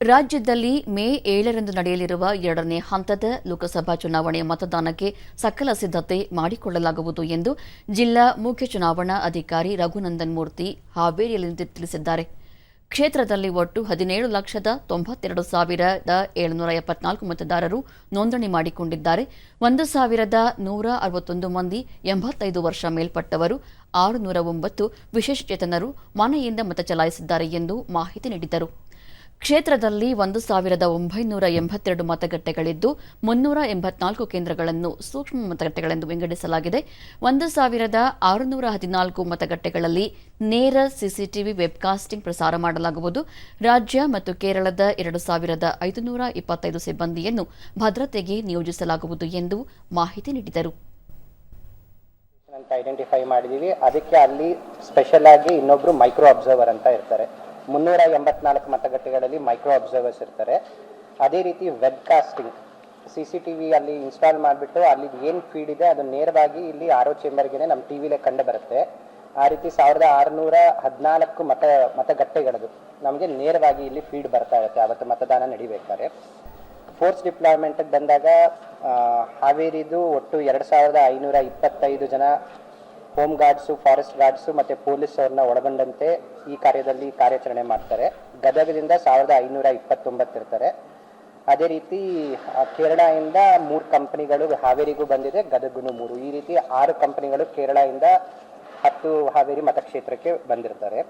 ರಾಜ್ಯದಲ್ಲಿ ಮೇ ಏಳರಂದು ನಡೆಯಲಿರುವ ಎರಡನೇ ಹಂತದ ಲೋಕಸಭಾ ಚುನಾವಣೆಯ ಮತದಾನಕ್ಕೆ ಸಕಲ ಸಿದ್ಧತೆ ಮಾಡಿಕೊಳ್ಳಲಾಗುವುದು ಎಂದು ಜಿಲ್ಲಾ ಮುಖ್ಯ ಚುನಾವಣಾ ಅಧಿಕಾರಿ ರಘುನಂದನ್ ಮೂರ್ತಿ ಹಾವೇರಿಯಲ್ಲಿಂದು ತಿಳಿಸಿದ್ದಾರೆ. ಕ್ಷೇತ್ರದಲ್ಲಿ ಒಟ್ಟು ಹದಿನೇಳು ಲಕ್ಷದ ತೊಂಬತ್ತೆರಡು ಸಾವಿರದ ಏಳುನೂರ ಎಪ್ಪತ್ನಾಲ್ಕು ಮತದಾರರು ನೋಂದಣಿ ಮಾಡಿಕೊಂಡಿದ್ದಾರೆ. ಒಂದು ಸಾವಿರದ ನೂರ ಅರವತ್ತೊಂದು ಮಂದಿ ಎಂಬತ್ತೈದು ವರ್ಷ ಮೇಲ್ಪಟ್ಟವರು, ಆರುನೂರ ಒಂಬತ್ತು ವಿಶೇಷಚೇತನರು ಮನೆಯಿಂದ ಮತ ಚಲಾಯಿಸಿದ್ದಾರೆ ಎಂದು ಮಾಹಿತಿ ನೀಡಿದರು. ಕ್ಷೇತ್ರದಲ್ಲಿ ಒಂದು ಸಾವಿರದ ಒಂಬೈನೂರ ಎಂಬತ್ತೆರಡು ಮತಗಟ್ಟೆಗಳಿದ್ದು, ಮುನ್ನೂರ ಎಂಬತ್ನಾಲ್ಕು ಕೇಂದ್ರಗಳನ್ನು ಸೂಕ್ಷ್ಮ ಮತಗಟ್ಟೆಗಳೆಂದು ವಿಂಗಡಿಸಲಾಗಿದೆ. ಒಂದು ಸಾವಿರದ ಆರುನೂರ ಹದಿನಾಲ್ಕು ಮತಗಟ್ಟೆಗಳಲ್ಲಿ ನೇರ ಸಿಸಿಟಿವಿ ವೆಬ್ಕಾಸ್ಟಿಂಗ್ ಪ್ರಸಾರ ಮಾಡಲಾಗುವುದು. ರಾಜ್ಯ ಮತ್ತು ಕೇರಳದ ಎರಡು ಸಾವಿರದ ಐದುನೂರ ಇಪ್ಪತ್ತೈದು ಸಿಬ್ಬಂದಿಯನ್ನು ಭದ್ರತೆಗೆ ನಿಯೋಜಿಸಲಾಗುವುದು ಎಂದು ಮಾಹಿತಿ ನೀಡಿದರು. ಐಡೆಂಟಿಫೈ ಮಾಡಿದೀವಿ. ಅದಕ್ಕೆ ಅಲ್ಲಿ ಸ್ಪೆಷಲ್ ಆಗಿ ಇನ್ನೊಬ್ರು ಮೈಕ್ರೋ ಅಬ್ಸರ್ವರ್ ಅಂತ ಇರ್ತಾರೆ. ಮುನ್ನೂರ ಎಂಬತ್ನಾಲ್ಕು ಮತಗಟ್ಟೆಗಳಲ್ಲಿ ಮೈಕ್ರೋ ಅಬ್ಸರ್ವರ್ಸ್ ಇರ್ತಾರೆ. ಅದೇ ರೀತಿ web casting C C T V ಅಲ್ಲಿ ಇನ್ಸ್ಟಾಲ್ ಮಾಡಿಬಿಟ್ಟು ಅಲ್ಲಿ ಏನು ಫೀಡ್ ಇದೆ ಅದು ನೇರವಾಗಿ ಇಲ್ಲಿ ಆರೋ ಚೇಂಬರ್ಗೆ ನಮ್ಮ ಟಿ ವಿಲೇ ಕಂಡು ಬರುತ್ತೆ. ಆ ರೀತಿ ಸಾವಿರದ ಆರುನೂರ ಹದಿನಾಲ್ಕು ಮತ, ಮತಗಟ್ಟೆಗಳದು ನಮಗೆ ನೇರವಾಗಿ ಇಲ್ಲಿ ಫೀಡ್ ಬರ್ತಾ ಇರುತ್ತೆ. ಅವತ್ತು ಮತದಾನ ನಡಿಬೇಕಾದ್ರೆ. ಫೋರ್ಸ್ ಡಿಪ್ಲಾಯ್ಮೆಂಟ್ ಬಂದಾಗ ಹಾವೇರಿದು ಒಟ್ಟು ಎರಡು ಸಾವಿರದ ಐನೂರ ಇಪ್ಪತ್ತೈದು ಜನ ಹೋಮ್ ಗಾರ್ಡ್ಸು ಫಾರೆಸ್ಟ್ ಗಾರ್ಡ್ಸು ಮತ್ತು ಪೊಲೀಸ್ ಅವ್ರನ್ನ ಒಳಗೊಂಡಂತೆ ಈ ಕಾರ್ಯದಲ್ಲಿ ಕಾರ್ಯಾಚರಣೆ ಮಾಡ್ತಾರೆ. ಗದಗದಿಂದ ಸಾವಿರದ ಐನೂರ ಇಪ್ಪತ್ತೊಂಬತ್ತು ಇರ್ತಾರೆ. ಅದೇ ರೀತಿ ಕೇರಳದಿಂದ ಮೂರು ಕಂಪನಿಗಳು ಹಾವೇರಿಗೂ ಬಂದಿದೆ, ಗದಗನು ಮೂರು. ಈ ರೀತಿ ಆರು ಕಂಪನಿಗಳು ಕೇರಳದಿಂದ ಹತ್ತು ಹಾವೇರಿ ಮತಕ್ಷೇತ್ರಕ್ಕೆ ಬಂದಿರ್ತಾರೆ.